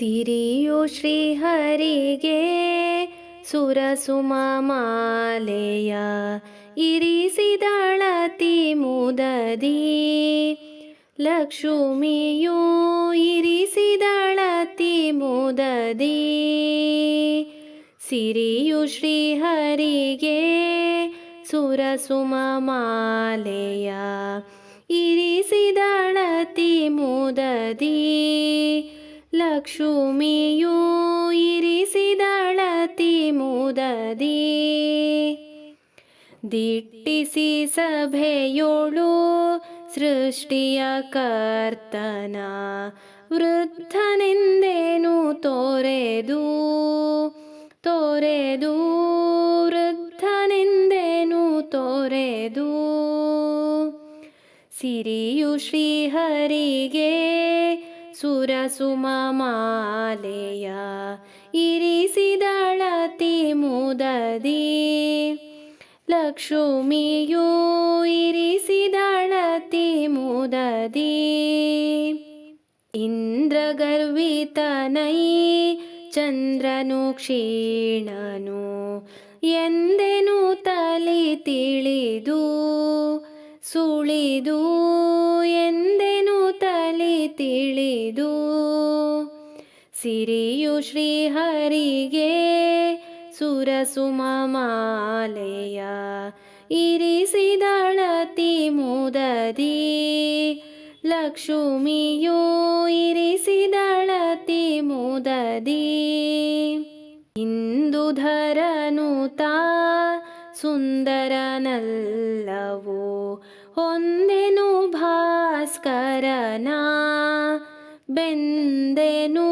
ಸಿರಿಯು ಶ್ರೀಹರಿಗೆ ಸುರಸುಮಾಲೆಯ ಇರಿಸಿದಳತಿ ಮುದದಿ. ಲಕ್ಷ್ಮಿಯು ಇರಿಸಿದಳತಿ ಮುದದಿ. ಸಿರಿಯು ಶ್ರೀಹರಿಗೆ ಸುರಸುಮ ಮಾಲೆಯ ಲಕ್ಷ್ಮಿಯು ಇರಿಸಿದಳತಿ ಮುದದಿ. ದಿಟ್ಟಿಸಿ ಸಭೆಯೋಳು ಸೃಷ್ಟಿಯ ಕರ್ತನ ವೃದ್ಧನೆಂದೇನು ತೋರೆದು? ತೋರೆದು ವೃದ್ಧನೆಂದೇನು ತೋರೆದು? ಸಿರಿಯು ಶ್ರೀಹರಿಗೆ ಸುರಸುಮ ಮಾಲೆಯ ಇರಿಸಿದಳತಿ ಮುದದಿ. ಲಕ್ಷ್ಮಿಯೂ ಇರಿಸಿದಳತಿ ಮುದದಿ. ಇಂದ್ರಗರ್ವಿತನೈ ಚಂದ್ರನು ಕ್ಷೀಣನು ಎಂದೆನು ತಲೆ ತಿಳಿದು ಸುಳಿದು ತಲಿ ತಿಳಿದು ಸಿರಿಯು ಶ್ರೀಹರಿಗೆ ಸುರಸುಮ ಮಾಲೆಯ ಇರಿಸಿದಳತಿ ಮುದದಿ ಲಕ್ಷ್ಮಿಯು ಇರಿಸಿದಳತಿ ಮುದದಿ ಇಂದುಧರನುತಾ ಸುಂದರನಲ್ಲವೋ ಹೊಂದೆನು ಭಾಸ್ಕರನ ಬೆಂದೆನು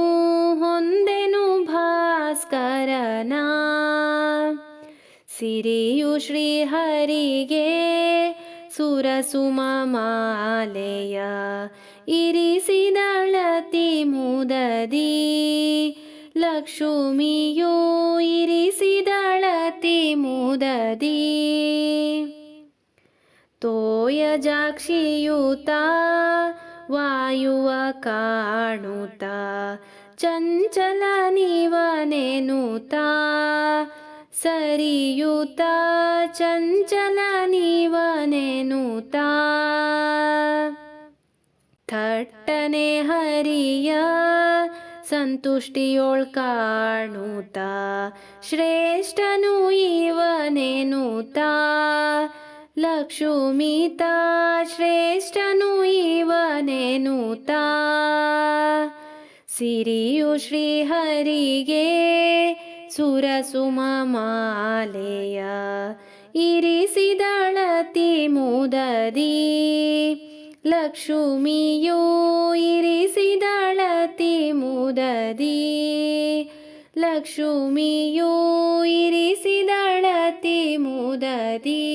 ಹೊಂದೆನು ಭಾಸ್ಕರನ. ಸಿರಿಯು ಶ್ರೀಹರಿಗೆ ಸುರಸುಮ ಮಾಲೆಯ. ಇರಿಸಿದಳತಿ ಮುದದಿ ಲಕ್ಷ್ಮಿಯು ಇರಿಸಿದಳತಿ ಮುದದಿ. ತೋಯಜಾಕ್ಷಿಯುತ ವಾಯುವ ಕಾಣುತ್ತ ಚಂಚಲ ನೀವನೆನುತ ಸರಿಯುತ ಚಂಚಲ ನೀವನೆನುತ ಥಟ್ಟನೆ ಹರಿಯ ಸಂತುಷ್ಟಿಯೋಳ್ ಕಾಣುತ್ತ ಶ್ರೇಷ್ಠನು ಇವನೆನುತ ಲಕ್ಷ್ಮಿತ, ಶ್ರೇಷ್ಠನು ಇವನೆನುತ ಸಿರಿಯು ಶ್ರೀಹರಿಗೆ, ಸುರಸುಮ ಮಾಲೆಯ. ಇರಿಸಿದಳತಿ ಮುದದಿ, ಲಕ್ಷ್ಮಿಯು ಇರಿಸಿದಳತಿ ಮುದದಿ. ಲಕ್ಷ್ಮಿಯು ಇರಿಸಿದಳತಿ ಮುದದಿ.